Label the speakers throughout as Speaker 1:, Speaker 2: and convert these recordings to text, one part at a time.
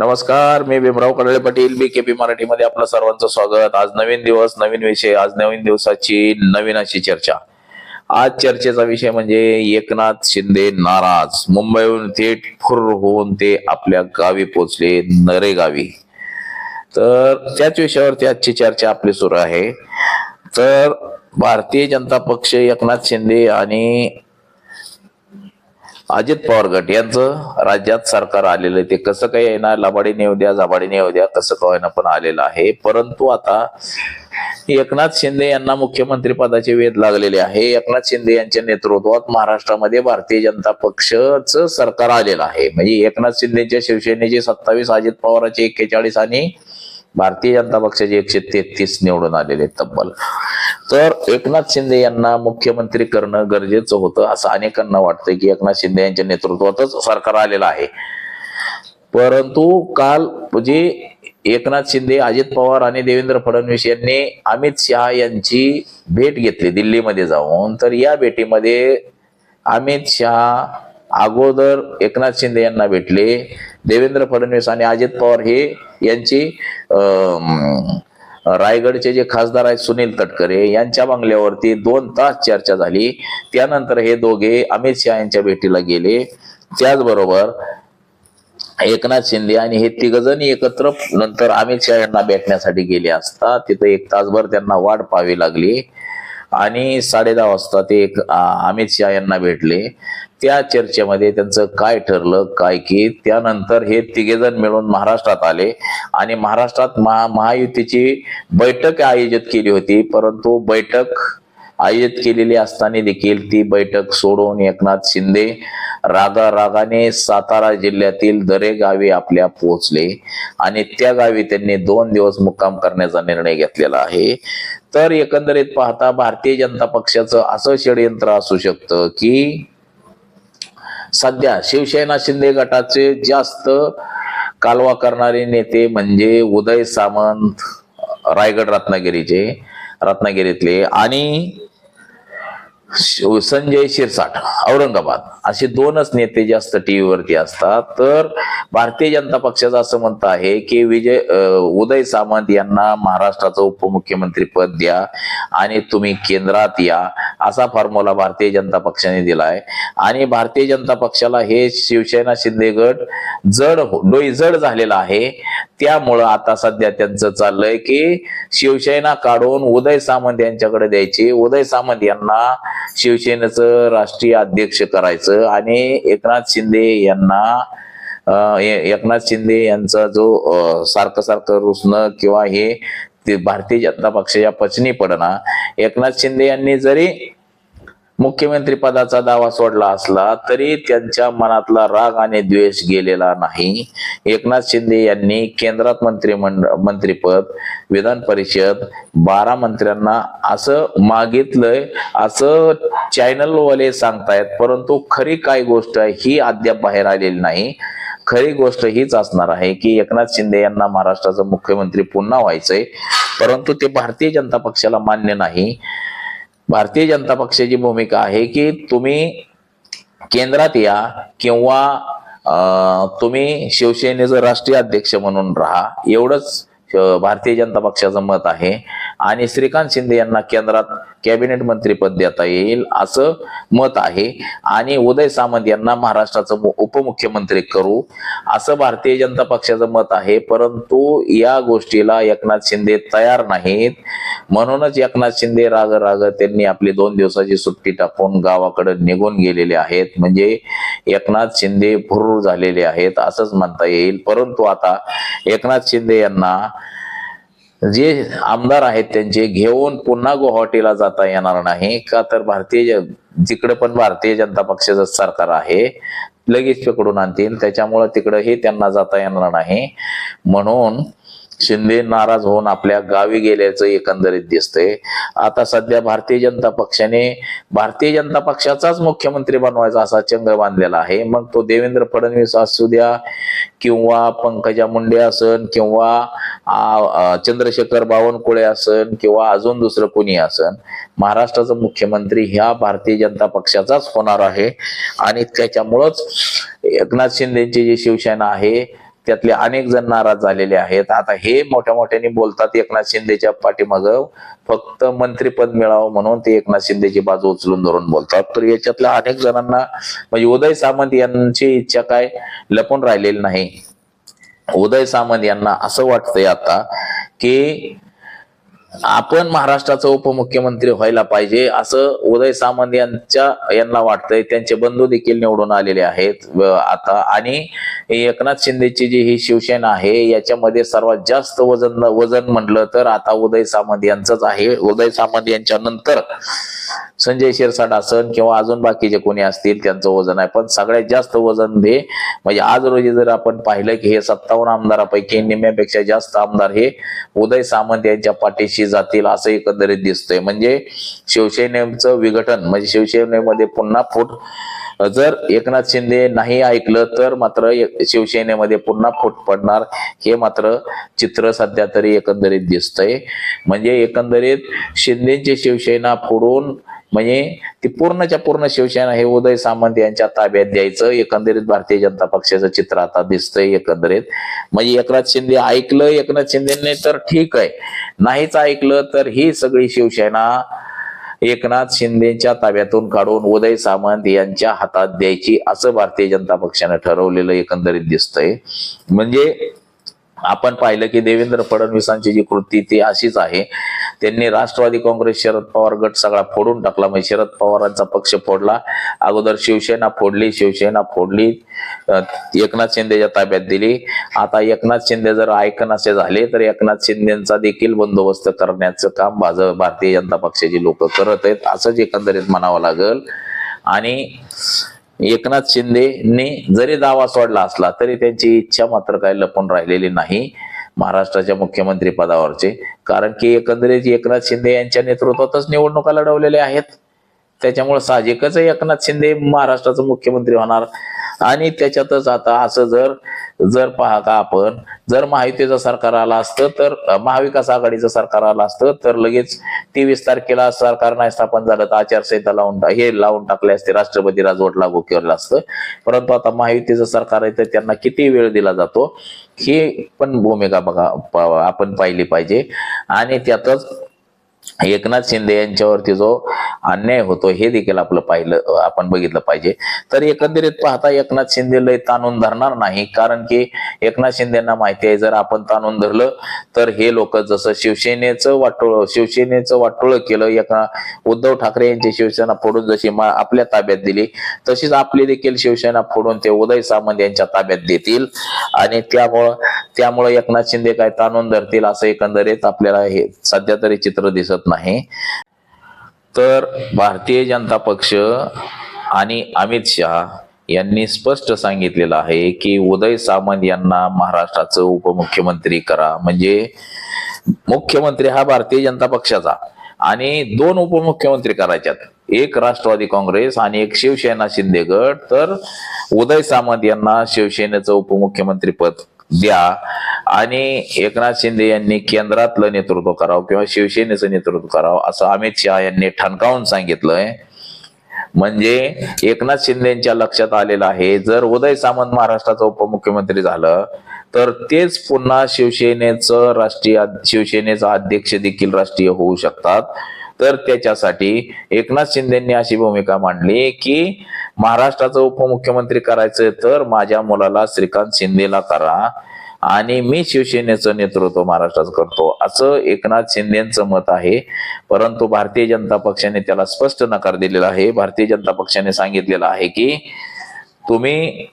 Speaker 1: नमस्कार मी Bhimrao Kadale Patil B K P मराठीमध्ये आपलं सर्वांचं स्वागत. आज नवीन दिवस नवीन विषय आज नवीन दिवसाची नवीन अशी चर्चा. आज चर्चेचा विषय म्हणजे एकनाथ शिंदे नाराज. मुंबईहून थेट फुर होऊन ते आपल्या गावी पोचले नरे गावी तर त्याच विषयावरती आजची चर्चा आपली सुरू आहे. तर भारतीय जनता पक्ष एकनाथ शिंदे आणि अजित पवार गट यांचं राज्यात सरकार आलेलं ते कसं काही येणार लबाडीने येऊ द्या झबाडीने येऊ द्या कसं काय पण आलेलं आहे. परंतु आता एकनाथ शिंदे यांना मुख्यमंत्री पदाचे वेध लागलेले आहे. एकनाथ शिंदे यांच्या नेतृत्वात महाराष्ट्रामध्ये भारतीय जनता पक्षच सरकार आलेलं आहे. म्हणजे एकनाथ शिंदेच्या शिवसेनेचे सत्तावीस अजित पवारांचे एक्केचाळीस आणि भारतीय जनता पक्षाचे एकशे तेहतीस निवडून आलेले तब्बल. तर एकनाथ शिंदे यांना मुख्यमंत्री करणं गरजेचं होतं असं अनेकांना वाटतं की एकनाथ शिंदे यांच्या नेतृत्वातच सरकार आलेलं आहे. परंतु काल म्हणजे एकनाथ शिंदे अजित पवार आणि देवेंद्र फडणवीस यांनी अमित शहा यांची भेट घेतली दिल्लीमध्ये जाऊन तर या भेटीमध्ये अमित शहा अगोदर एकनाथ शिंदे यांना भेटले. देवेंद्र फडणवीस आणि अजित पवार हे यांची अं, रायगडचे जे खासदार आहेत सुनील तटकरे यांच्या बंगल्यावरती दोन तास चर्चा झाली. त्यानंतर हे दोघे अमित शहा यांच्या भेटीला गेले. त्याचबरोबर एकनाथ शिंदे आणि हे तिघजण एकत्र नंतर अमित शहा यांना भेटण्यासाठी गेले असता तिथं एक तासभर त्यांना वाट पाहावी लागली. आणि साडे दहा वाजता ते एक अमित शहा यांना भेटले. त्या चर्चेमध्ये त्यांचं काय ठरलं काय की त्यानंतर हे तिघेजण मिळून महाराष्ट्रात आले. आणि महाराष्ट्रात महा महायुतीची बैठक आयोजित केली होती परंतु बैठक आयोजित केलेली असताना देखील ती बैठक सोडून एकनाथ शिंदे रागा रागाने सातारा जिल्ह्यातील दरे गावी आपल्या पोहोचले आणि त्या गावी त्यांनी दोन दिवस मुक्काम करण्याचा निर्णय घेतलेला आहे. तर एकंदरीत पाहता भारतीय जनता पक्षाचं असं षडयंत्र असू शकतं की सध्या शिवसेना शिंदे गटाचे जास्त कालवा करणारे नेते म्हणजे उदय सामंत रायगड रत्नागिरीचे रत्नागिरीतले आणि संजय शिरसाट औरंगाबाद. असे दोनच नेते जास्त टीव्हीवरती असतात. तर भारतीय जनता पक्षाचं असं म्हणतं आहे की विजय उदय सामंत यांना महाराष्ट्राचं उपमुख्यमंत्री पद द्या आणि तुम्ही केंद्रात या असा फॉर्म्युला भारतीय जनता पक्षाने दिलाय. आणि भारतीय जनता पक्षाला हे शिवसेना शिंदे गट जड हो, डोई जड झालेला आहे. त्यामुळं आता सध्या त्यांचं चाललंय की शिवसेना काढून उदय सामंत यांच्याकडे द्यायची. उदय सामंत यांना शिवसेनेचं राष्ट्रीय अध्यक्ष करायचं आणि एकनाथ शिंदे यांना एकनाथ शिंदे यांचा जो सारखं सारखं रुसणं किंवा हे ते भारतीय जनता पक्षाच्या पचनी पडणं एकनाथ शिंदे यांनी जरी मुख्यमंत्री पदाचा दावा सोडला असला तरी त्यांच्या मनातला राग आणि द्वेष गेलेला नाही. एकनाथ शिंदे यांनी केंद्रात मंत्रिमंडळ मंत्रीपद विधान परिषद बारा मंत्र्यांना असं मागितलंय असं चॅनलवाले सांगतायत परंतु खरी काय गोष्ट आहे ही अद्याप बाहेर आलेली नाही. खरी गोष्ट हीच असणार आहे की एकनाथ शिंदे यांना महाराष्ट्राचं मुख्यमंत्री पुन्हा व्हायचंय. परंतु ते भारतीय जनता पक्षाला मान्य नाही. भारतीय जनता पक्षाची भूमिका आहे की तुम्ही केंद्रात या किंवा तुम्ही शिवसेनेचं राष्ट्रीय अध्यक्ष म्हणून राहा. एवढंच भारतीय जनता पक्षाचं मत आहे. आणि श्रीकांत शिंदे यांना केंद्रात कॅबिनेट मंत्रीपद देता येईल असं मत आहे. आणि उदय सामंत यांना महाराष्ट्राचं उपमुख्यमंत्री करू असं भारतीय जनता पक्षाचं मत आहे. परंतु या गोष्टीला एकनाथ शिंदे तयार नाहीत. म्हणूनच एकनाथ शिंदे राग राग त्यांनी आपली दोन दिवसाची सुट्टी टाकून गावाकडे निघून गेलेले आहेत. म्हणजे एकनाथ शिंदे भुरूर झालेले आहेत असंच म्हणता येईल. परंतु आता एकनाथ शिंदे यांना जे आमदार आहेत त्यांचे घेऊन पुन्हा गुवाहाटीला जाता येणार नाही. का तर भारतीय जिकडे पण भारतीय जनता पक्षाचं सरकार आहे लगेच पकडून आणतील. त्याच्यामुळे तिकडे त्यांना जाता येणार नाही. म्हणून शिंदे नाराज होऊन आपल्या गावी गेल्याचं एकंदरीत दिसतंय. आता सध्या भारतीय जनता पक्षाने भारतीय जनता पक्षाचाच मुख्यमंत्री बनवायचा असा चंग बांधलेला आहे. मग तो देवेंद्र फडणवीस असू द्या किंवा पंकजा मुंडे असन किंवा चंद्रशेखर बावनकुळे असन किंवा अजून दुसरं कोणी असन महाराष्ट्राचा मुख्यमंत्री ह्या भारतीय जनता पक्षाचाच होणार आहे. आणि त्याच्यामुळंच एकनाथ शिंदेची जी शिवसेना आहे त्यातले अनेक जण नाराज झालेले आहेत. आता हे मोठ्या मोठ्याने बोलतात एकनाथ शिंदेच्या पाठीमाग फक्त मंत्रीपद मिळावं म्हणून ते एकनाथ शिंदेची बाजू उचलून धरून बोलतात. तर याच्यातल्या अनेक जणांना म्हणजे उदय सामंत यांची इच्छा काय? लपून राहिलेली नाही. उदय सामंत यांना असं वाटतंय आता की आपण महाराष्ट्राचा उपमुख्यमंत्री व्हायला पाहिजे असं उदय सामंत यांच्या यांना वाटतंय. त्यांचे बंधू देखील निवडून आलेले आहेत. आता आणि एकनाथ शिंदेची जी ही शिवसेना आहे याच्यामध्ये सर्वात जास्त वजन वजन म्हटलं तर आता उदय सामंत यांचंच आहे. उदय सामंत यांच्या नंतर संजय शिरसाट असन किंवा अजून बाकीचे कोणी असतील त्यांचं वजन आहे. पण सगळ्यात जास्त वजन हे म्हणजे आज रोजी जर आपण पाहिलं की हे सत्तावन्न आमदारापैकी निम्म्यापेक्षा जास्त आमदार हे उदय सामंत यांच्या पाठीशी जातील असं एकंदरीत दिसतंय. म्हणजे शिवसेनेचं विघटन म्हणजे शिवसेनेमध्ये पुन्हा फूट जर एकनाथ शिंदे नाही ऐकलं तर मात्र शिवसेनेमध्ये पुन्हा फूट पडणार. हे मात्र चित्र सध्या तरी एकंदरीत दिसतंय. म्हणजे एकंदरीत शिंदेची शिवसेना फोडून म्हणजे ती पूर्णच्या पूर्ण शिवसेना हे उदय सामंत यांच्या ताब्यात द्यायचं. एकंदरीत भारतीय जनता पक्षाचं चित्र आता दिसतंय एकंदरीत. म्हणजे एकनाथ शिंदे ऐकलं एकनाथ शिंदेने तर ठीक आहे. नाहीच ऐकलं तर ही सगळी शिवसेना एकनाथ शिंदेच्या ताब्यातून काढून उदय सामंत यांच्या हातात द्यायची असं भारतीय जनता पक्षानं ठरवलेलं एकंदरीत दिसतंय. म्हणजे आपण पाहिलं की देवेंद्र फडणवीसांची जी कृती ती अशीच आहे. त्यांनी राष्ट्रवादी काँग्रेस शरद पवार गट सगळा फोडून टाकला. म्हणजे शरद पवारांचा पक्ष फोडला. अगोदर शिवसेना फोडली शिवसेना फोडली. एकनाथ शिंदेच्या ताब्यात दिली. आता एकनाथ शिंदे जर ऐकनासे झाले तर एकनाथ शिंदेचा देखील बंदोबस्त करण्याचं काम भाज भारतीय जनता पक्षाची लोक करत आहेत. असंच एकंदरीत म्हणावं लागल. आणि एकनाथ शिंदेने जरी दावा सोडला असला तरी त्यांची इच्छा मात्र काही लपून राहिलेली नाही. महाराष्ट्राच्या मुख्यमंत्री पदावरचे कारण की एकंदरीत एकनाथ शिंदे यांच्या नेतृत्वातच निवडणुका लढवलेल्या आहेत. त्याच्यामुळे साहजिकच एकनाथ शिंदे महाराष्ट्राचं मुख्यमंत्री होणार. आणि त्याच्यातच आता असं जर जर पहा का आपण जर महायुतीचं सरकार आलं असतं तर महाविकास आघाडीचं सरकार आलं असतं तर लगेच तेवीस तारखेला सरकार नाही स्थापन झालं तर आचारसंहिता लावून हे लावून टाकले असते. राष्ट्रपती राजवट लागू केलं असतं. परंतु आता महायुतीचं सरकार आहे तर त्यांना किती वेळ दिला जातो? ही पण भूमिका बघा प- आपण पाहिली पाहिजे. आणि त्यातच एकनाथ शिंदे यांच्यावरती जो अन्याय होतो हे देखील आपलं पाहिलं आपण बघितलं पाहिजे. तर एकंदरीत पाहता एकनाथ शिंदे लय ताणून धरणार नाही कारण की एकनाथ शिंदेना माहिती आहे जर आपण ताणून धरलं तर हे लोक जसं शिवसेनेचं वाटोळ शिवसेनेचं वाटोळ केलं एका उद्धव ठाकरे यांची शिवसेना फोडून जशी आपल्या ताब्यात दिली तशीच आपली देखील शिवसेना फोडून ते उदय सामंत यांच्या ताब्यात देतील. आणि त्यामुळं त्यामुळं एकनाथ शिंदे काय ताणून धरतील असं एकंदरीत आपल्याला हे सध्या तरी चित्र दिसत नाही. तर भारतीय जनता पक्ष आणि अमित शहा यांनी स्पष्ट सांगितलेलं आहे की उदय सामंत यांना महाराष्ट्राचं उपमुख्यमंत्री करा. म्हणजे मुख्यमंत्री हा भारतीय जनता पक्षाचा आणि दोन उपमुख्यमंत्री करायच्यात. एक राष्ट्रवादी काँग्रेस आणि एक शिवसेना शिंदे गट तर उदय सामंत यांना शिवसेनेचं उपमुख्यमंत्री पद द्या. आणि एकनाथ शिंदे यांनी केंद्रातलं नेतृत्व करावं किंवा शिवसेनेचं नेतृत्व करावं असं अमित शहा यांनी ठणकावून सांगितलंय. म्हणजे एकनाथ शिंदेच्या लक्षात आलेलं आहे जर उदय सामंत महाराष्ट्राचं उपमुख्यमंत्री झालं तर तेच पुन्हा शिवसेनेचं राष्ट्रीय शिवसेनेचा अध्यक्ष देखील राष्ट्रीय होऊ शकतात. तर त्याच्यासाठी एकनाथ शिंदेनी अशी भूमिका मांडली की महाराष्ट्राचं उपमुख्यमंत्री करायचं तर माझ्या मुलाला श्रीकांत शिंदेला करा. आणि मी शिवसेनेचं नेतृत्व महाराष्ट्राचं करतो. असं एकनाथ शिंदेचं मत आहे. परंतु भारतीय जनता पक्षाने त्याला स्पष्ट नकार दिलेला आहे. भारतीय जनता पक्षाने सांगितलेलं आहे की तुम्ही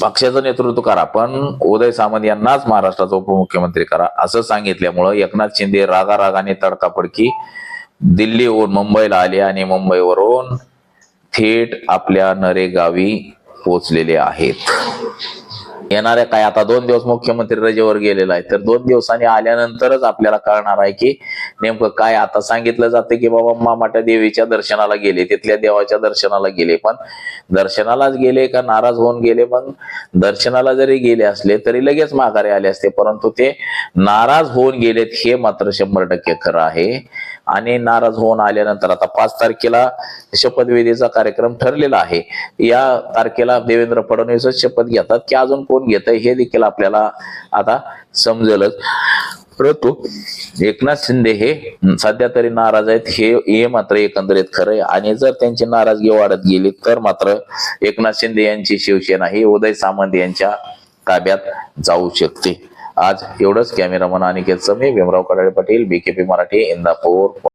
Speaker 1: पक्षाचं नेतृत्व करा पण उदय सामंत यांनाच महाराष्ट्राचा उपमुख्यमंत्री करा असं सांगितल्यामुळं एकनाथ शिंदे रागारागाने तडकापडकी दिल्लीहून मुंबईला आले आणि मुंबईवरून थेट आपल्या नरेगावी पोचलेले आहेत. येणाऱ्या काय? आता दोन दिवस मुख्यमंत्री रजेवर गेलेला आहे. तर दोन दिवसांनी आल्यानंतरच आपल्याला कळणार आहे की नेमकं काय आता सांगितलं जातं की बाबा मामाट्या देवीच्या दर्शनाला गेले तिथल्या देवाच्या दर्शनाला गेले. पण दर्शनालाच गेले का नाराज होऊन गेले? पण दर्शनाला जरी गेले असले तरी लगेच माघारी आले असते. परंतु ते नाराज होऊन गेलेत हे मात्र शंभर टक्के खरं आहे. आणि नाराज होऊन आल्यानंतर आता पाच तारखेला शपथविधीचा कार्यक्रम ठरलेला आहे. या तारखेला देवेंद्र फडणवीसच शपथ घेतात की अजून कोण घेत हे देखील आपल्याला आता समजेलच. परंतु एकनाथ शिंदे हे सध्या तरी नाराज आहेत. हे हे मात्र एकंदरीत खरं आहे. आणि जर त्यांची नाराजगी वाढत गेली तर मात्र एकनाथ शिंदे यांची शिवसेना ही उदय सामंत यांच्या ताब्यात जाऊ शकते. आज एवढंच. Cameraman Aniket Same Bhimrao Kadale Patil BKP Marathi Indapur.